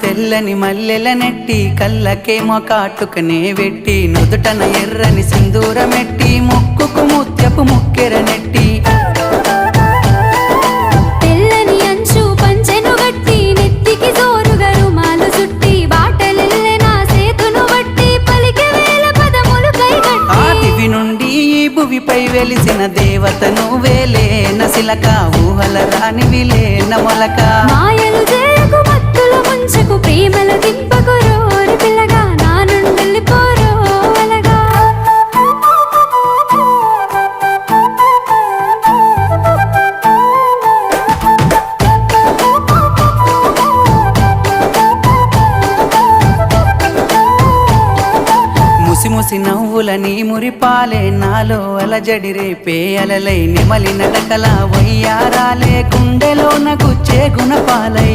తెల్లని మల్లెల నెట్టి కళ్ళకేమో కాటుకనే వెట్టి నుదుటన ఎర్రని సింధూరమెట్టి ముక్కుకు ముత్యపు ముక్కెర నెట్టి. వేల భువిపై వెలిసిన దేవత నువ్వేలే నసిలక ఊహల రానివిలే నమొలక మాయలు ముంచకు ప్రేమల దింపకు రోరి పిల్లగా నా నుండి పోరో ముసి నవ్వులని మురిపాలే నాలో అలజడి రేపే అలలై నెమలి నడకల వయ్యారాలే గుండెలో నగుచ్చే గుణపాలై